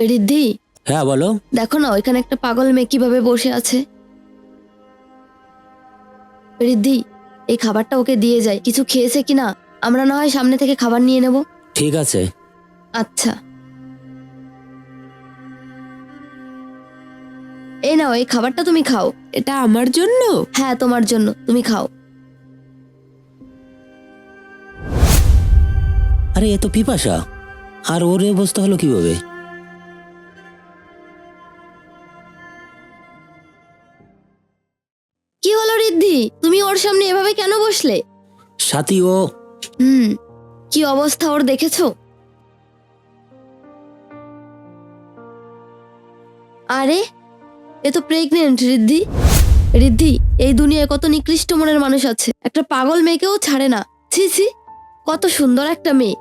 রিদ্ধি হ্যাঁ বলো। দেখো না ওইখানে একটা পাগল মেয়ে কীভাবে বসে আছে। রিদ্ধি এই খাবারটা ওকে দিয়ে যায় কিছু খেয়েছে কিনা? আমরা না হয় সামনে থেকে খাবার নিয়ে নেব। ঠিক আছে। আচ্ছা। এই নাও এই খাবারটা তুমি খাও। এটা আমার জন্য? হ্যাঁ তোমার জন্য। তুমি খাও। আরে এ তো পিপাসা। আর ওর অবস্থা হলো কীভাবে? কি তুমি ওর সামনে এভাবে কেন বসলে? সাথী ও হুম কি অবস্থা ওর দেখেছ? আরে এ তো প্রেগনেন্ট রিদ্ধি রিদ্ধি এই দুনিয়ায় কত নিকৃষ্ট মনের মানুষ আছে। একটা পাগল মেয়েকেও ছাড়ে না। ছি ছি কত সুন্দর একটা মেয়ে।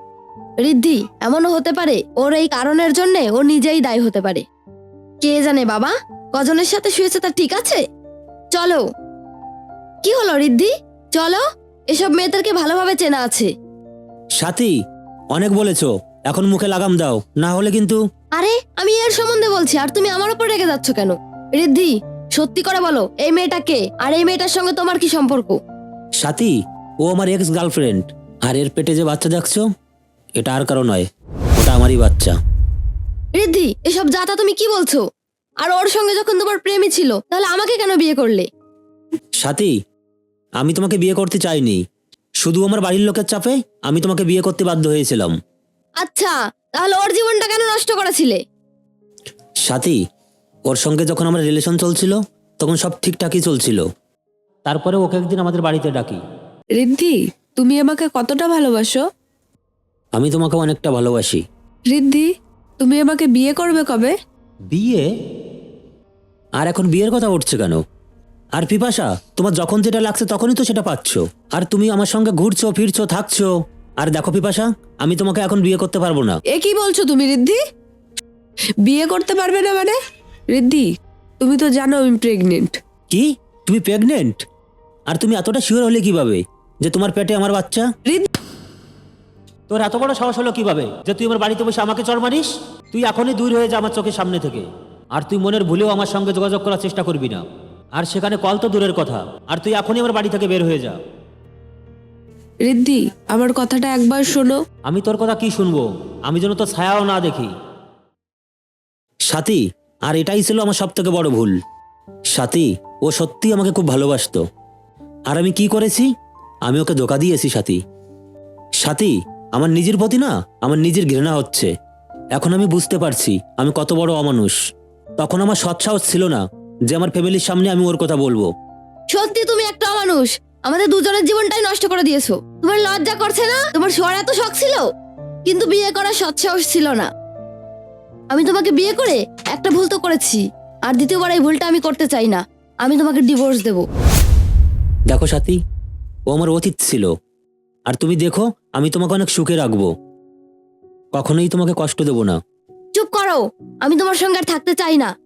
রিদ্ধি এমনও হতে পারে ওর এই কারণের জন্যে ও নিজেই দায়ী হতে পারে। কে জানে বাবা কজনের সাথে শুয়েছে তা ঠিক আছে? চলো। কি হলো রিদ্ধি? চলো এসব মেয়েদেরকে ভালোভাবে চেনা আছে। সাথী অনেক বলেছ এখন মুখে লাগাম দাও না হলে কিন্তু আরে আমি এর সম্বন্ধে বলছি আর তুমি আমার উপর রেগে যাচ্ছ কেন? রিদ্ধি সত্যি করে বলো এই মেয়েটাকে আর এই মেয়েটার সঙ্গে তোমার কি সম্পর্ক? সাথী ও আমার এক্স গার্লফ্রেন্ড আর এর পেটে যে বাচ্চা দেখছ এটা আর কারও নয় ওটা আমারই বাচ্চা। রিদ্ধি এসব যাতা তুমি কি বলছো? আর ওর সঙ্গে যখন তোমার প্রেমী ছিল তাহলে আমাকে কেন বিয়ে করলে? সাথী আমি তোমাকে বিয়ে করতে চাইনি। শুধু আমার বাড়ির লোকের চাপে আমি তোমাকে বিয়ে করতে বাধ্য হয়েছিলাম। আচ্ছা তাহলে ওর জীবনটা কেন নষ্ট করেছিলে? সাথী ওর সঙ্গে যখন আমার রিলেশন চলছিল তখন সব ঠিকঠাকই চলছিল। তারপরে ওকে একদিন আমাদের বাড়িতে ডাকি। রিদ্ধি তুমি আমাকে কতটা ভালোবাসো? আমি তোমাকে অনেকটা ভালোবাসি। রিদ্ধি তুমি আমাকে বিয়ে করবে কবে? বিয়ে? আর এখন বিয়ের কথা উঠছে কেন? আর পিপাসা তোমার যখন যেটা লাগছে তখনই তো সেটা পাচ্ছ। আর তুমি আমার সঙ্গে ঘুরছো ফিরছো থাকছো। আর দেখো পিপাসা আমি তোমাকে এখন বিয়ে করতে পারব না। এ কি বলছো তুমি রিদ্ধি? বিয়ে করতে পারবে না মানে? রিদ্ধি তুমি তো জানো আমি প্রেগনেন্ট কি? তুমি প্রেগনেন্ট আর তুমি এতটা শিওর হলে কীভাবে? যে তোমার পেটে আমার বাচ্চা? রিদ্ধি তোর এত বড় সাহস হলো কীভাবে? যে তুই আমার বাড়িতে বসে আমাকে চড় মারিস? তুই এখনই দূর হয়ে যা আমার চোখের সামনে থেকে। আর তুই মনের ভুলেও আমার সঙ্গে যোগাযোগ করার চেষ্টা করবি না। আর সেখানে কল তো দূরের কথা। আর তুই এখনই আমার বাড়ি থেকে বের হয়ে যা। রিদ্ধি আমার কথাটা একবার শোনো। আমি তোর কথা কি শুনব? আমি যেন তোর ছায়াও না দেখি। সাথী আর এটাই ছিল আমার সব থেকে বড় ভুল। সাথী ও সত্যি আমাকে খুব ভালোবাসতো। আর আমি কি করেছি? আমি ওকে ধোকা দিয়েছি সাথী। সাথী আমার নিজের প্রতি না আমার নিজের ঘৃণা হচ্ছে। এখন আমি বুঝতে পারছি আমি কত বড় অমানুষ। তখন আমার সৎসাহস ছিল না। যে আমার ফ্যামিলির সামনে আমি ওর কথা বলব। সত্যি তুমি একটা মানুষ। আমাদের দুজনের জীবনটাই নষ্ট করে দিয়েছ। তোমার লজ্জা করছে না? তোমার শোয়ার এত শখ ছিল? কিন্তু বিয়ে করার সৎসাহস ছিল না। আমি তোমাকে বিয়ে করে একটা ভুল তো করেছি। আর দ্বিতীয়বার এই ভুলটা আমি করতে চাই না। আমি তোমাকে ডিভোর্স দেব। দেখো সাথী ও আমার অতীত ছিল। আর তুমি দেখো আমি তোমাকে অনেক সুখে রাখব। কখনোই তোমাকে কষ্ট দেব না। চুপ করো। আমি তোমার সঙ্গে আর থাকতে চাই না।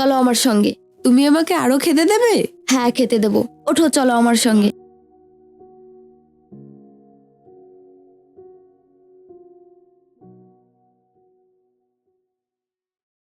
চলো আমার সঙ্গে। তুমি আমাকে আরও খেতে দেবে? হ্যাঁ খেতে দেবো। ওঠো চলো আমার সঙ্গে।